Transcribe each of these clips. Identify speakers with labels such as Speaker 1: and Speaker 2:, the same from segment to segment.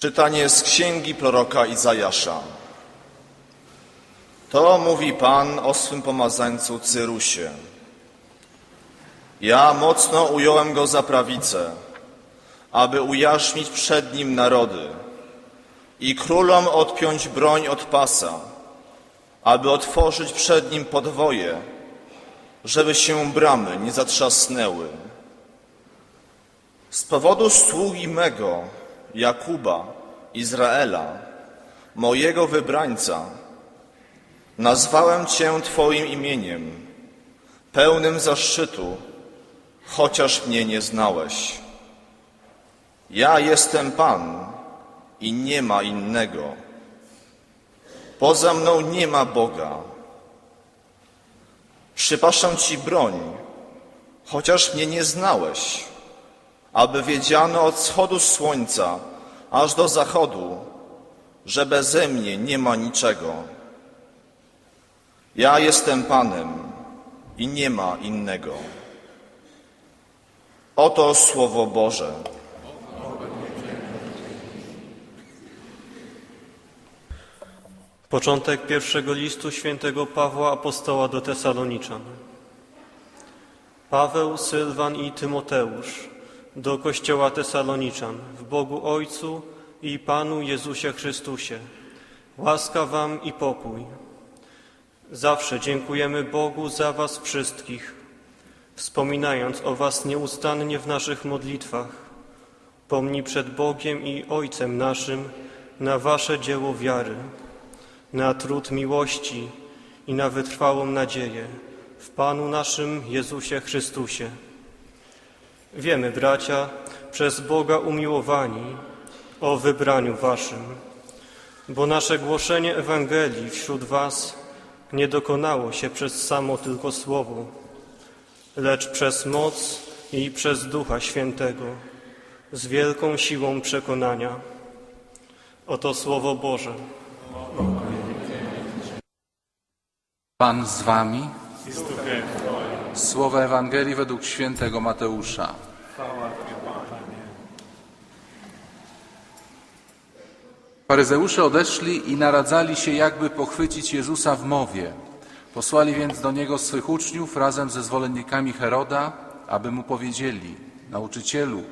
Speaker 1: Czytanie z księgi proroka Izajasza. To mówi Pan o swym pomazańcu Cyrusie. Ja mocno ująłem go za prawicę, aby ujarzmić przed nim narody i królom odpiąć broń od pasa, aby otworzyć przed nim podwoje, żeby się bramy nie zatrzasnęły. Z powodu sługi mego, Jakuba, Izraela, mojego wybrańca, nazwałem Cię Twoim imieniem, pełnym zaszczytu, chociaż mnie nie znałeś. Ja jestem Pan i nie ma innego. Poza mną nie ma Boga. Przypaszam Ci broń, chociaż mnie nie znałeś aby wiedziano od wschodu słońca aż do zachodu, że beze mnie nie ma niczego. Ja jestem Panem i nie ma innego. Oto Słowo Boże.
Speaker 2: Początek pierwszego listu świętego Pawła Apostoła do Tesaloniczan. Paweł, Sylwan i Tymoteusz do Kościoła Tesaloniczan w Bogu Ojcu i Panu Jezusie Chrystusie. Łaska wam i pokój. Zawsze dziękujemy Bogu za was wszystkich, wspominając o was nieustannie w naszych modlitwach. Pomni przed Bogiem i Ojcem naszym na wasze dzieło wiary, na trud miłości i na wytrwałą nadzieję w Panu naszym Jezusie Chrystusie. Wiemy, bracia, przez Boga umiłowani, o wybraniu waszym, bo nasze głoszenie Ewangelii wśród was nie dokonało się przez samo tylko słowo, lecz przez moc i przez Ducha Świętego, z wielką siłą przekonania. Oto Słowo Boże.
Speaker 3: Pan z wami. Słowa Ewangelii według świętego Mateusza. Faryzeusze odeszli i naradzali się, jakby pochwycić Jezusa w mowie. Posłali więc do niego swych uczniów razem ze zwolennikami Heroda, aby mu powiedzieli: Nauczycielu,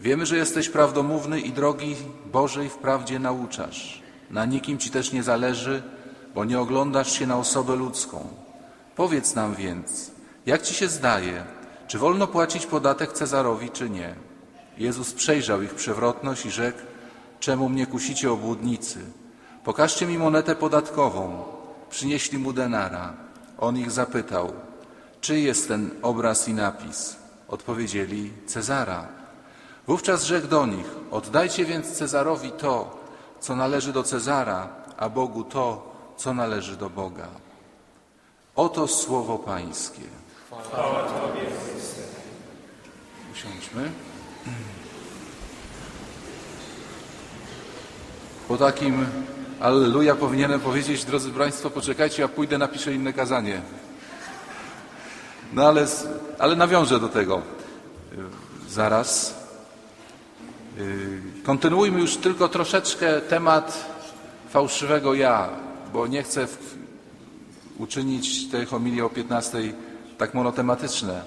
Speaker 3: wiemy, że jesteś prawdomówny i drogi Bożej wprawdzie nauczasz. Na nikim ci też nie zależy, bo nie oglądasz się na osobę ludzką. Powiedz nam więc, jak ci się zdaje, czy wolno płacić podatek Cezarowi, czy nie? Jezus przejrzał ich przewrotność i rzekł, czemu mnie kusicie obłudnicy? Pokażcie mi monetę podatkową. Przynieśli mu denara. On ich zapytał, czy jest ten obraz i napis? Odpowiedzieli, Cezara. Wówczas rzekł do nich, oddajcie więc Cezarowi to, co należy do Cezara, a Bogu to, co należy do Boga. Oto słowo Pańskie. Usiądźmy. Po takim Alleluja powinienem powiedzieć, drodzy Państwo, poczekajcie, ja pójdę, napiszę inne kazanie. No ale, ale nawiążę do tego y, zaraz. Y, Kontynuujmy już tylko troszeczkę temat fałszywego ja, bo nie chcę uczynić tej homilii o 15 tak monotematyczne.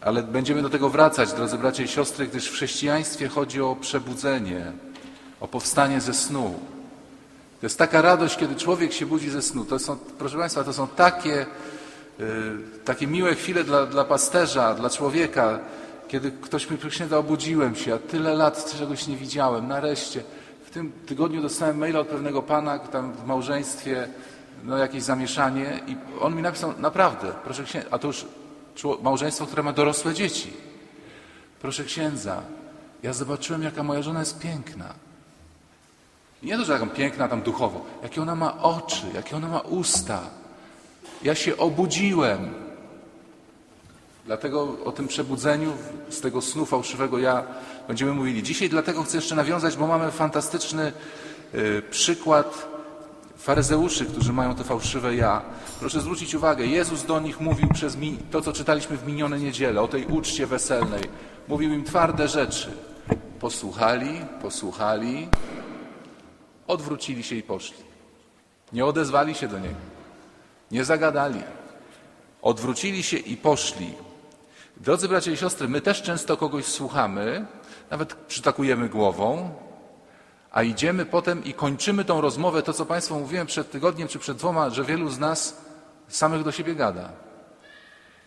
Speaker 3: Ale będziemy do tego wracać, drodzy bracia i siostry, gdyż w chrześcijaństwie chodzi o przebudzenie, o powstanie ze snu. To jest taka radość, kiedy człowiek się budzi ze snu. To są, proszę Państwa, to są takie, y, takie miłe chwile dla, dla pasterza, dla człowieka, kiedy ktoś mi przyśniada, obudziłem się, a tyle lat czegoś nie widziałem, nareszcie. W tym tygodniu dostałem maila od pewnego pana, tam w małżeństwie, no jakieś zamieszanie i on mi napisał, naprawdę, proszę księdza, a to już małżeństwo, które ma dorosłe dzieci. Proszę księdza, ja zobaczyłem, jaka moja żona jest piękna. Nie to, że jaką piękna tam duchowo, jakie ona ma oczy, jakie ona ma usta. Ja się obudziłem. Dlatego o tym przebudzeniu z tego snu fałszywego ja będziemy mówili. Dzisiaj dlatego chcę jeszcze nawiązać, bo mamy fantastyczny y, przykład faryzeuszy, którzy mają to fałszywe ja. Proszę zwrócić uwagę, Jezus do nich mówił przez to, co czytaliśmy w minione niedzielę, o tej uczcie weselnej. Mówił im twarde rzeczy. Posłuchali, posłuchali, odwrócili się i poszli. Nie odezwali się do niego, nie zagadali. Odwrócili się i poszli. Drodzy bracia i siostry, my też często kogoś słuchamy, nawet przytakujemy głową, a idziemy potem i kończymy tą rozmowę, to co Państwu mówiłem przed tygodniem czy przed dwoma, że wielu z nas samych do siebie gada.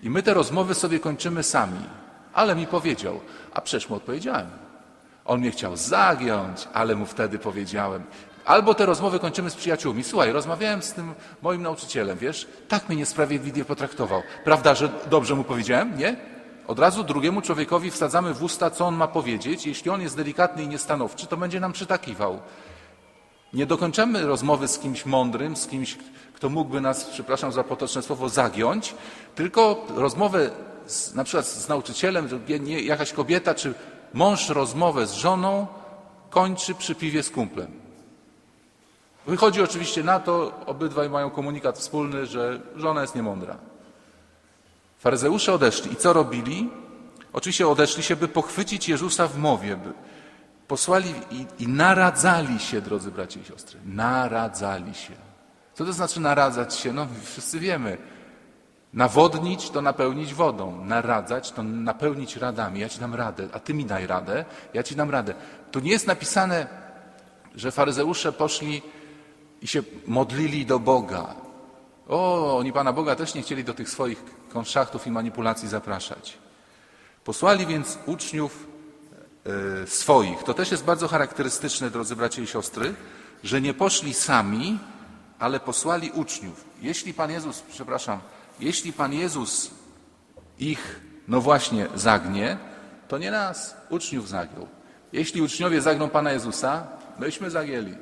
Speaker 3: I my te rozmowy sobie kończymy sami. Ale mi powiedział, a przecież mu odpowiedziałem. On mnie chciał zagiąć, ale mu wtedy powiedziałem. Albo te rozmowy kończymy z przyjaciółmi. Słuchaj, rozmawiałem z tym moim nauczycielem, wiesz, tak mnie niesprawiedliwie potraktował. Prawda, że dobrze mu powiedziałem? Nie? Od razu drugiemu człowiekowi wsadzamy w usta, co on ma powiedzieć. Jeśli on jest delikatny i niestanowczy, to będzie nam przytakiwał. Nie dokończamy rozmowy z kimś mądrym, z kimś, kto mógłby nas, przepraszam za potoczne słowo, zagiąć, tylko rozmowę z, na przykład z nauczycielem, jakaś kobieta czy mąż rozmowę z żoną kończy przy piwie z kumplem. Wychodzi oczywiście na to, obydwaj mają komunikat wspólny, że żona jest niemądra. Faryzeusze odeszli. I co robili? Oczywiście odeszli się, by pochwycić Jezusa w mowie. By posłali i, i naradzali się, drodzy bracia i siostry. Naradzali się. Co to znaczy naradzać się? No, wszyscy wiemy. Nawodnić to napełnić wodą. Naradzać to napełnić radami. Ja ci dam radę, a ty mi daj radę, ja ci dam radę. Tu nie jest napisane, że faryzeusze poszli i się modlili do Boga. O, oni Pana Boga też nie chcieli do tych swoich konszachtów i manipulacji zapraszać. Posłali więc uczniów e, swoich. To też jest bardzo charakterystyczne, drodzy bracia i siostry, że nie poszli sami, ale posłali uczniów. Jeśli Pan Jezus, przepraszam, jeśli Pan Jezus ich, no właśnie, zagnie, to nie nas, uczniów zagiął. Jeśli uczniowie zagną Pana Jezusa, myśmy zagięli.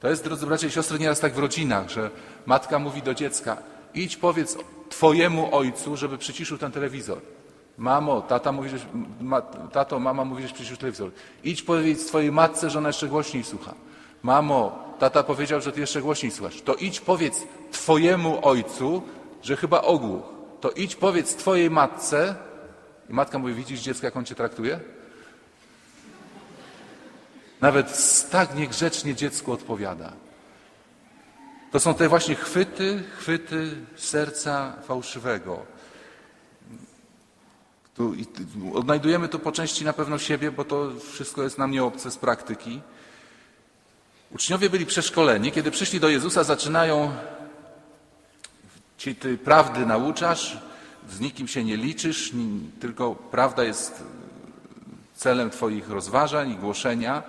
Speaker 3: To jest, drodzy bracia i siostry, nieraz tak w rodzinach, że matka mówi do dziecka, idź powiedz twojemu ojcu, żeby przyciszył ten telewizor. Mamo, tata mówi, że, ma, tato, mama mówi, że przyciszył telewizor. Idź powiedz twojej matce, że ona jeszcze głośniej słucha. Mamo, tata powiedział, że ty jeszcze głośniej słuchasz. To idź powiedz twojemu ojcu, że chyba ogłuch. To idź powiedz twojej matce. I matka mówi, widzisz dziecko, jak on cię traktuje? Nawet tak niegrzecznie dziecku odpowiada. To są te właśnie chwyty, chwyty serca fałszywego. Tu, i, tu- odnajdujemy to po części na pewno siebie, bo to wszystko jest nam nieobce z praktyki. Uczniowie byli przeszkoleni. Kiedy przyszli do Jezusa, zaczynają ci ty prawdy nauczasz, z nikim się nie liczysz, tylko prawda jest celem Twoich rozważań i głoszenia.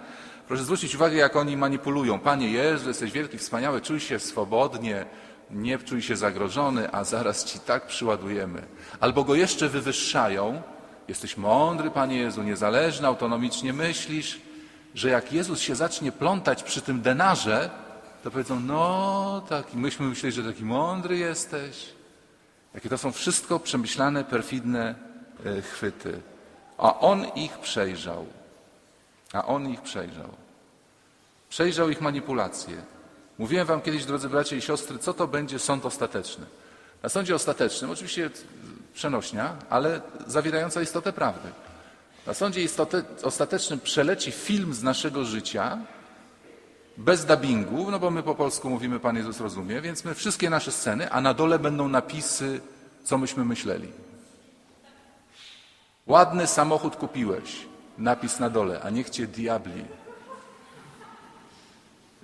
Speaker 3: Proszę zwrócić uwagę, jak oni manipulują. Panie Jezu, jesteś wielki, wspaniały, czuj się swobodnie, nie czuj się zagrożony, a zaraz Ci tak przyładujemy. Albo go jeszcze wywyższają. Jesteś mądry, Panie Jezu, niezależny, autonomicznie myślisz, że jak Jezus się zacznie plątać przy tym denarze, to powiedzą, no tak, myśmy myśleli, że taki mądry jesteś. Jakie to są wszystko przemyślane, perfidne e, chwyty. A on ich przejrzał. A on ich przejrzał. Przejrzał ich manipulacje. Mówiłem wam kiedyś, drodzy bracia i siostry, co to będzie sąd ostateczny. Na sądzie ostatecznym, oczywiście przenośnia, ale zawierająca istotę prawdy. Na sądzie istote, ostatecznym przeleci film z naszego życia, bez dubbingu, no bo my po polsku mówimy, Pan Jezus rozumie, więc my wszystkie nasze sceny, a na dole będą napisy, co myśmy myśleli. Ładny samochód kupiłeś, napis na dole, a niech cię diabli.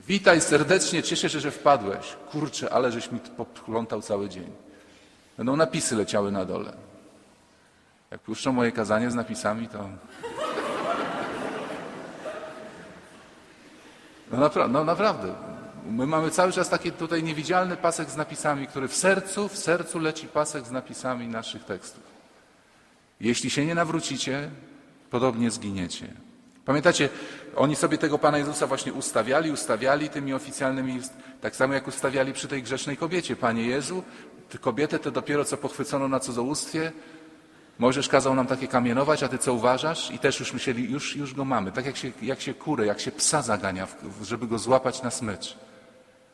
Speaker 3: Witaj serdecznie, cieszę się, że wpadłeś. Kurczę, ale żeś mi poplątał cały dzień. Będą napisy leciały na dole. Jak puszczą moje kazanie z napisami, to... No, napra- no naprawdę. My mamy cały czas taki tutaj niewidzialny pasek z napisami, który w sercu, w sercu leci pasek z napisami naszych tekstów. Jeśli się nie nawrócicie, podobnie zginiecie. Pamiętacie, oni sobie tego Pana Jezusa właśnie ustawiali, ustawiali tymi oficjalnymi, tak samo jak ustawiali przy tej grzesznej kobiecie. Panie Jezu, tę kobietę dopiero co pochwycono na cudzołóstwie, Mojżesz kazał nam takie kamienować, a ty co uważasz? I też już myśleli, już, już go mamy. Tak jak się, jak się kurę, jak się psa zagania, żeby go złapać na smycz.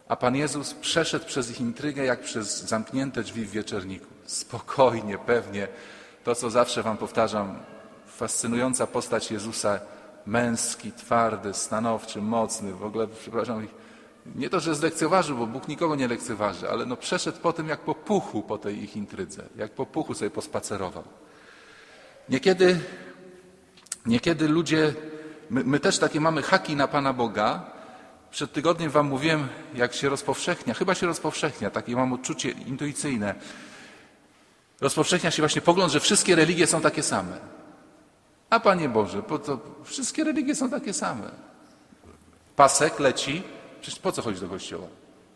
Speaker 3: A Pan Jezus przeszedł przez ich intrygę jak przez zamknięte drzwi w wieczerniku. Spokojnie, pewnie. To, co zawsze wam powtarzam, fascynująca postać Jezusa, męski, twardy, stanowczy, mocny, w ogóle, przepraszam, nie to, że zlekceważył, bo Bóg nikogo nie lekceważy, ale no przeszedł po tym jak po puchu po tej ich intrydze, jak po puchu sobie pospacerował. Niekiedy, niekiedy ludzie, my, my też takie mamy haki na Pana Boga. Przed tygodniem wam mówiłem, jak się rozpowszechnia, chyba się rozpowszechnia, takie mam odczucie intuicyjne. Rozpowszechnia się właśnie pogląd, że wszystkie religie są takie same. A Panie Boże, po to wszystkie religie są takie same. Pasek leci, przecież po co chodzić do kościoła?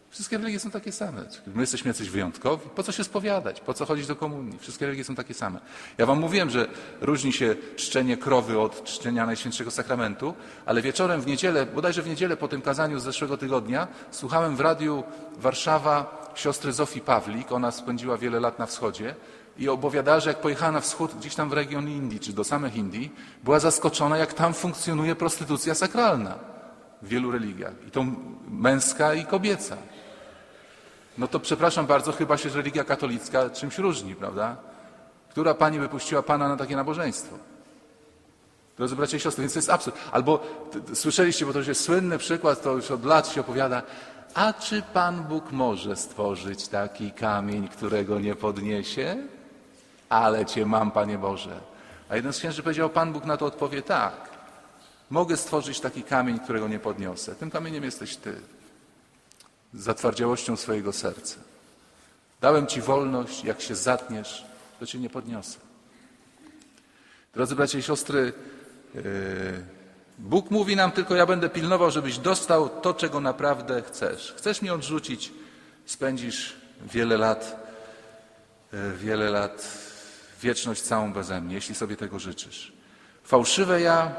Speaker 3: Wszystkie religie są takie same. My jesteśmy jacyś wyjątkowi. Po co się spowiadać? Po co chodzić do komunii? Wszystkie religie są takie same. Ja wam mówiłem, że różni się czczenie krowy od czczenia Najświętszego Sakramentu, ale wieczorem w niedzielę, bodajże w niedzielę po tym kazaniu z zeszłego tygodnia, słuchałem w radiu Warszawa siostry Zofii Pawlik. Ona spędziła wiele lat na wschodzie i opowiadała, że jak pojechała na wschód, gdzieś tam w region Indii, czy do samych Indii, była zaskoczona, jak tam funkcjonuje prostytucja sakralna w wielu religiach. I to męska i kobieca. No to przepraszam bardzo, chyba się religia katolicka czymś różni, prawda? Która pani wypuściła pana na takie nabożeństwo? Drodzy bracia i siostry, więc to jest absurd. Albo słyszeliście, bo to już jest słynny przykład, to już od lat się opowiada. A czy Pan Bóg może stworzyć taki kamień, którego nie podniesie? Ale cię mam, Panie Boże. A jeden z księży powiedział, Pan Bóg na to odpowie tak. Mogę stworzyć taki kamień, którego nie podniosę. Tym kamieniem jesteś Ty. Z zatwardziałością swojego serca. Dałem Ci wolność, jak się zatniesz, to Cię nie podniosę. Drodzy bracia i siostry, yy, Bóg mówi nam tylko, ja będę pilnował, żebyś dostał to, czego naprawdę chcesz. Chcesz mnie odrzucić, spędzisz wiele lat, yy, wiele lat, wieczność całą beze mnie, jeśli sobie tego życzysz. Fałszywe ja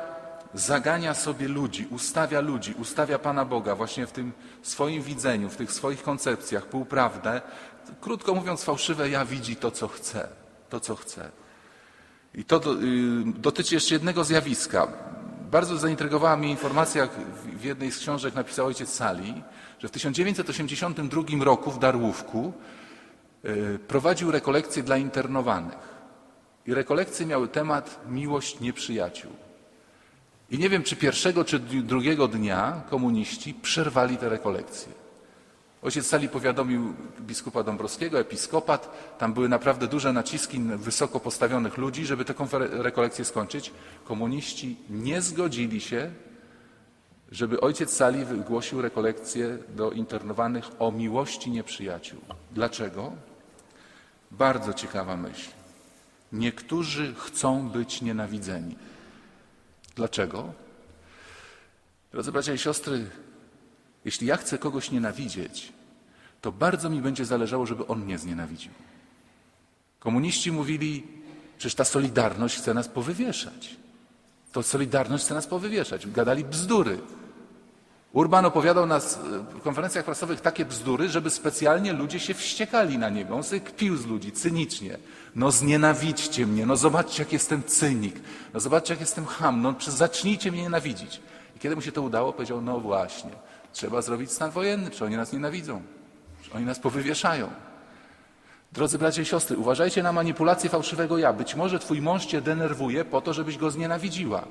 Speaker 3: zagania sobie ludzi, ustawia ludzi, ustawia Pana Boga właśnie w tym swoim widzeniu, w tych swoich koncepcjach, półprawdę. Krótko mówiąc, fałszywe ja widzi to, co chce, to, co chce. I to y, dotyczy jeszcze jednego zjawiska. Bardzo zaintrygowała mnie informacja, w, w jednej z książek napisał ojciec Sali, że w 1982 roku w Darłówku y, prowadził rekolekcje dla internowanych. I rekolekcje miały temat miłość nieprzyjaciół. I nie wiem, czy pierwszego, czy drugiego dnia komuniści przerwali te rekolekcje. Ojciec Sali powiadomił biskupa Dąbrowskiego, episkopat. Tam były naprawdę duże naciski wysoko postawionych ludzi, żeby te rekolekcje skończyć. Komuniści nie zgodzili się, żeby ojciec Sali wygłosił rekolekcje do internowanych o miłości nieprzyjaciół. Dlaczego? Bardzo ciekawa myśl. Niektórzy chcą być nienawidzeni. Dlaczego? Drodzy bracia i siostry, jeśli ja chcę kogoś nienawidzieć, to bardzo mi będzie zależało, żeby on mnie znienawidził. Komuniści mówili, przecież ta solidarność chce nas powywieszać. To solidarność chce nas powywieszać. Gadali bzdury. Urban opowiadał nas w konferencjach prasowych takie bzdury, żeby specjalnie ludzie się wściekali na niego. On sobie kpił z ludzi cynicznie. No znienawidźcie mnie, no zobaczcie jak jestem cynik, no zobaczcie jak jestem ham, no zacznijcie mnie nienawidzić. I kiedy mu się to udało, powiedział, no właśnie, trzeba zrobić stan wojenny, przecież oni nas nienawidzą, przecież oni nas powywieszają. Drodzy bracia i siostry, uważajcie na manipulację fałszywego ja. Być może twój mąż cię denerwuje po to, żebyś go znienawidziła.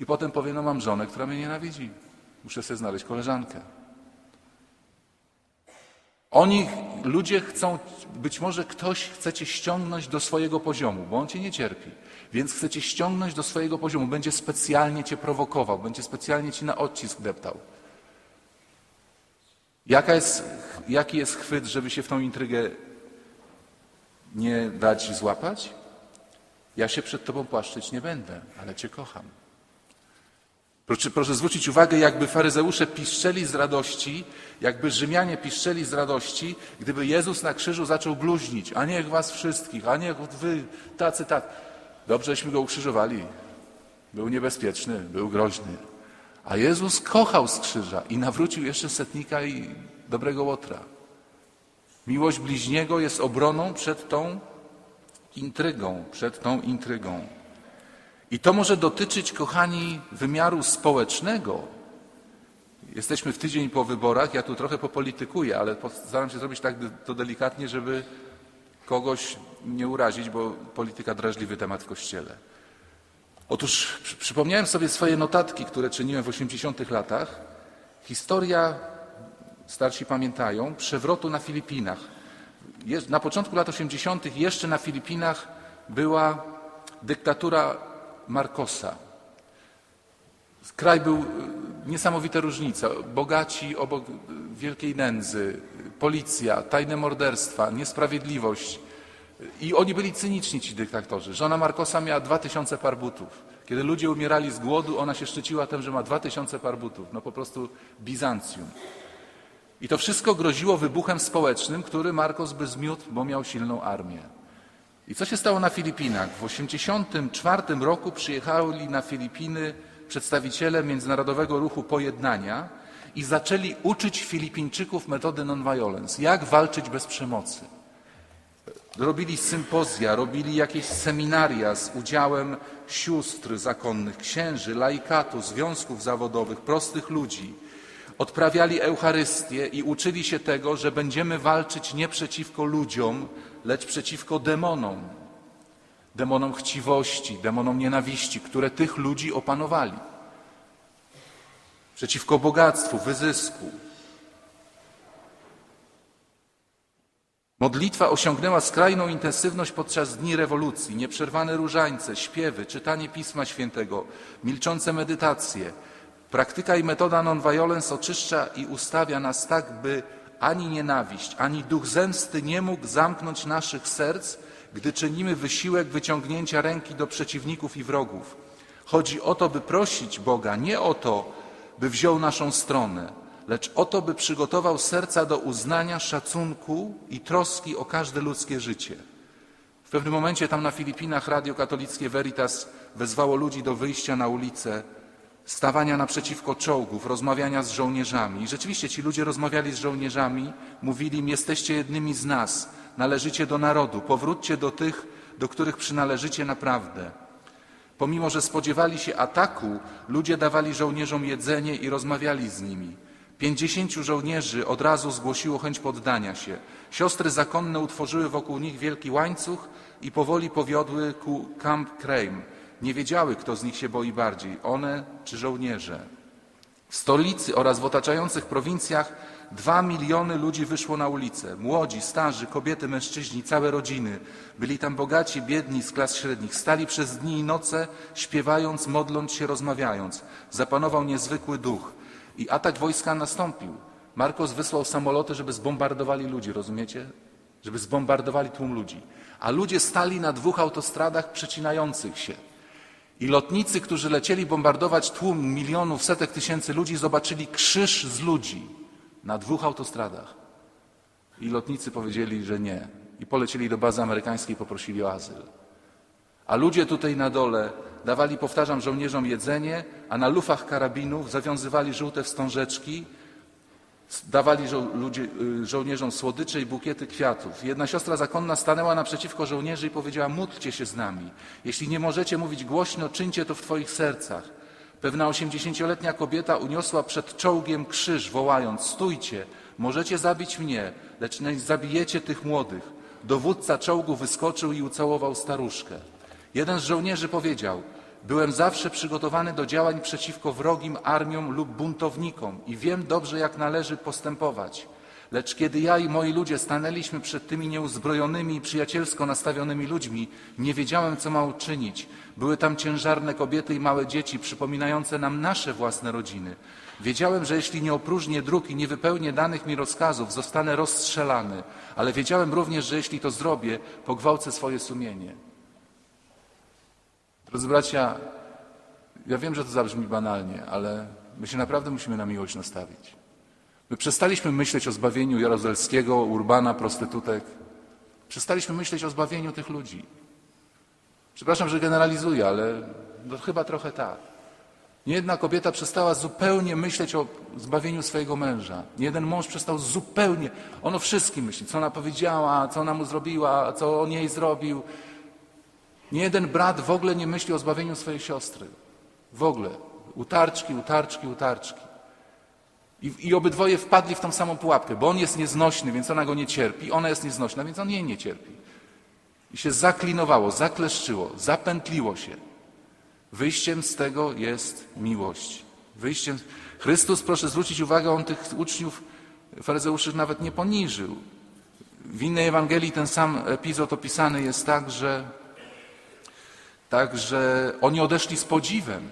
Speaker 3: I potem powie, no mam żonę, która mnie nienawidzi. Muszę sobie znaleźć koleżankę. Oni, ludzie chcą, być może ktoś chce cię ściągnąć do swojego poziomu, bo on cię nie cierpi. Więc chce cię ściągnąć do swojego poziomu, będzie specjalnie cię prowokował, będzie specjalnie ci na odcisk deptał. Jaka jest, jaki jest chwyt, żeby się w tą intrygę nie dać złapać? Ja się przed tobą płaszczyć nie będę, ale cię kocham. Proszę, proszę zwrócić uwagę, jakby faryzeusze piszczeli z radości, jakby Rzymianie piszczeli z radości, gdyby Jezus na krzyżu zaczął bluźnić, a niech was wszystkich, a niech wy tacy, tak. Dobrześmy go ukrzyżowali. Był niebezpieczny, był groźny. A Jezus kochał z krzyża i nawrócił jeszcze setnika i dobrego łotra. Miłość bliźniego jest obroną przed tą intrygą, przed tą intrygą. I to może dotyczyć, kochani, wymiaru społecznego. Jesteśmy w tydzień po wyborach, ja tu trochę popolitykuję, ale postaram się zrobić tak to delikatnie, żeby kogoś nie urazić, bo polityka drażliwy temat w Kościele. Otóż przy- przypomniałem sobie swoje notatki, które czyniłem w 80 latach. Historia, starsi pamiętają, przewrotu na Filipinach. Na początku lat 80. jeszcze na Filipinach była dyktatura Marcosa. Kraj był y, niesamowite różnice. Bogaci obok y, wielkiej nędzy, y, policja, tajne morderstwa, niesprawiedliwość. I oni byli cyniczni, ci dyktatorzy. Żona Marcosa miała 2000 par butów. Kiedy ludzie umierali z głodu, ona się szczyciła tym, że ma 2000 par butów. No po prostu Bizancjum. I to wszystko groziło wybuchem społecznym, który Marcos by zmiótł, bo miał silną armię. I co się stało na Filipinach? W 1984 roku przyjechali na Filipiny przedstawiciele Międzynarodowego Ruchu Pojednania i zaczęli uczyć Filipińczyków metody non-violence, jak walczyć bez przemocy. Robili sympozja, robili jakieś seminaria z udziałem sióstr zakonnych, księży, laikatu, związków zawodowych, prostych ludzi. Odprawiali Eucharystię i uczyli się tego, że będziemy walczyć nie przeciwko ludziom, lecz przeciwko demonom. Demonom chciwości, demonom nienawiści, które tych ludzi opanowali. Przeciwko bogactwu, wyzysku, Modlitwa osiągnęła skrajną intensywność podczas dni rewolucji. Nieprzerwane różańce, śpiewy, czytanie Pisma Świętego, milczące medytacje. Praktyka i metoda non-violence oczyszcza i ustawia nas tak, by ani nienawiść, ani duch zemsty nie mógł zamknąć naszych serc, gdy czynimy wysiłek wyciągnięcia ręki do przeciwników i wrogów. Chodzi o to, by prosić Boga, nie o to, by wziął naszą stronę, lecz o to, by przygotował serca do uznania, szacunku i troski o każde ludzkie życie. W pewnym momencie tam na Filipinach radio katolickie Veritas wezwało ludzi do wyjścia na ulicę, stawania naprzeciwko czołgów, rozmawiania z żołnierzami. I rzeczywiście ci ludzie rozmawiali z żołnierzami, mówili im, jesteście jednymi z nas, należycie do narodu, powróćcie do tych, do których przynależycie naprawdę. Pomimo, że spodziewali się ataku, ludzie dawali żołnierzom jedzenie i rozmawiali z nimi. Pięćdziesięciu żołnierzy od razu zgłosiło chęć poddania się. Siostry zakonne utworzyły wokół nich wielki łańcuch i powoli powiodły ku Camp Crame. Nie wiedziały, kto z nich się boi bardziej, one czy żołnierze. W stolicy oraz w otaczających prowincjach dwa miliony ludzi wyszło na ulicę. Młodzi, starzy, kobiety, mężczyźni, całe rodziny. Byli tam bogaci, biedni z klas średnich. Stali przez dni i noce, śpiewając, modląc się, rozmawiając. Zapanował niezwykły duch. I atak wojska nastąpił. Marcos wysłał samoloty, żeby zbombardowali ludzi, rozumiecie? Żeby zbombardowali tłum ludzi. A ludzie stali na dwóch autostradach przecinających się. I lotnicy, którzy lecieli bombardować tłum milionów, setek tysięcy ludzi, zobaczyli krzyż z ludzi na dwóch autostradach. I lotnicy powiedzieli, że nie. I polecieli do bazy amerykańskiej i poprosili o azyl. A ludzie tutaj na dole dawali, powtarzam, żołnierzom jedzenie, a na lufach karabinów zawiązywali żółte wstążeczki, dawali żo y, żołnierzom słodycze i bukiety kwiatów. Jedna siostra zakonna stanęła naprzeciwko żołnierzy i powiedziała: Módlcie się z nami. Jeśli nie możecie mówić głośno, czyńcie to w Twoich sercach. Pewna osiemdziesięcioletnia kobieta uniosła przed czołgiem krzyż, wołając: Stójcie, możecie zabić mnie, lecz nie zabijecie tych młodych. Dowódca czołgu wyskoczył i ucałował staruszkę. Jeden z żołnierzy powiedział: Byłem zawsze przygotowany do działań przeciwko wrogim armiom lub buntownikom i wiem dobrze, jak należy postępować. Lecz kiedy ja i moi ludzie stanęliśmy przed tymi nieuzbrojonymi i przyjacielsko nastawionymi ludźmi, nie wiedziałem, co mam uczynić. Były tam ciężarne kobiety i małe dzieci, przypominające nam nasze własne rodziny. Wiedziałem, że jeśli nie opróżnię dróg i nie wypełnię danych mi rozkazów, zostanę rozstrzelany, ale wiedziałem również, że jeśli to zrobię, pogwałcę swoje sumienie. Drodzy bracia, ja wiem, że to zabrzmi banalnie, ale my się naprawdę musimy na miłość nastawić. My przestaliśmy myśleć o zbawieniu Jaruzelskiego, Urbana, prostytutek. Przestaliśmy myśleć o zbawieniu tych ludzi. Przepraszam, że generalizuję, ale no chyba trochę tak. Niejedna kobieta przestała zupełnie myśleć o zbawieniu swojego męża. Niejeden mąż przestał zupełnie, on o wszystkim myśli, co ona powiedziała, co ona mu zrobiła, co on jej zrobił. Nie jeden brat w ogóle nie myśli o zbawieniu swojej siostry. W ogóle. Utarczki, utarczki, utarczki. I, I obydwoje wpadli w tą samą pułapkę, bo on jest nieznośny, więc ona go nie cierpi, ona jest nieznośna, więc on jej nie cierpi. I się zaklinowało, zakleszczyło, zapętliło się. Wyjściem z tego jest miłość. Wyjściem... Chrystus, proszę zwrócić uwagę, on tych uczniów faryzeuszy nawet nie poniżył. W innej Ewangelii ten sam epizod opisany jest tak, że, tak, że oni odeszli z podziwem.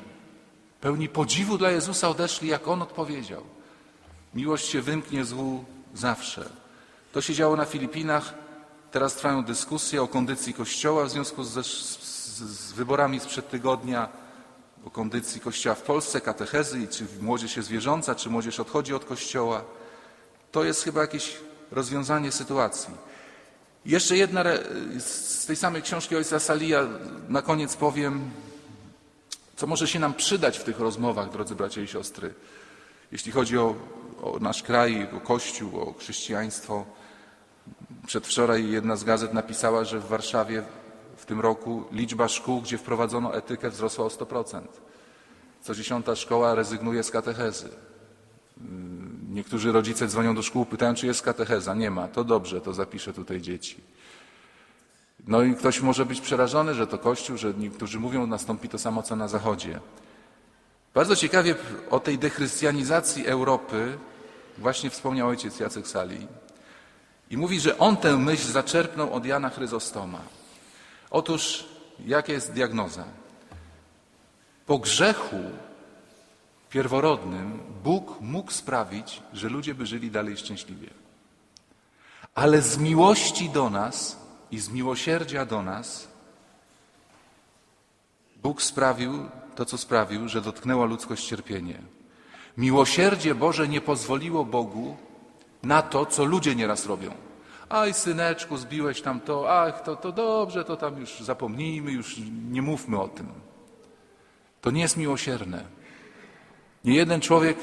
Speaker 3: Pełni podziwu dla Jezusa odeszli, jak On odpowiedział. Miłość się wymknie złu zawsze. To się działo na Filipinach. Teraz trwają dyskusje o kondycji Kościoła w związku z, z, z wyborami sprzed tygodnia, o kondycji Kościoła w Polsce, katechezy, czy młodzież jest wierząca, czy młodzież odchodzi od Kościoła. To jest chyba jakieś rozwiązanie sytuacji. Jeszcze jedna z tej samej książki ojca Salija na koniec powiem, co może się nam przydać w tych rozmowach, drodzy bracia i siostry, jeśli chodzi o, o nasz kraj, o Kościół, o chrześcijaństwo. Przedwczoraj jedna z gazet napisała, że w Warszawie w tym roku liczba szkół, gdzie wprowadzono etykę, wzrosła o 100%. Co dziesiąta szkoła rezygnuje z katechezy. Niektórzy rodzice dzwonią do szkół, pytają, czy jest katecheza. Nie ma. To dobrze, to zapiszę tutaj dzieci. No i ktoś może być przerażony, że to Kościół, że niektórzy mówią, nastąpi to samo, co na Zachodzie. Bardzo ciekawie o tej dechrystianizacji Europy właśnie wspomniał ojciec Jacek Sali. I mówi, że on tę myśl zaczerpnął od Jana Chryzostoma. Otóż, jaka jest diagnoza? Po grzechu pierworodnym Bóg mógł sprawić, że ludzie by żyli dalej szczęśliwie. Ale z miłości do nas i z miłosierdzia do nas Bóg sprawił to, co sprawił, że dotknęła ludzkość cierpienie. Miłosierdzie Boże nie pozwoliło Bogu na to, co ludzie nieraz robią. Aj, syneczku, zbiłeś tam to, ach, to, to dobrze, to tam już zapomnijmy, już nie mówmy o tym. To nie jest miłosierne. Nie jeden człowiek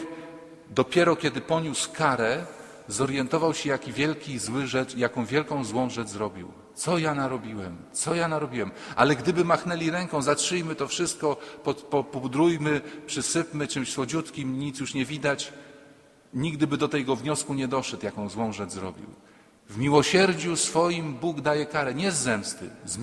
Speaker 3: dopiero kiedy poniósł karę, zorientował się, jaki wielki zły rzecz, jaką wielką złą rzecz zrobił. Co ja narobiłem? Co ja narobiłem? Ale gdyby machnęli ręką, zatrzyjmy to wszystko, popudrujmy, przysypmy czymś słodziutkim, nic już nie widać, nigdy by do tego wniosku nie doszedł, jaką złą rzecz zrobił. W miłosierdziu swoim Bóg daje karę, nie z zemsty, z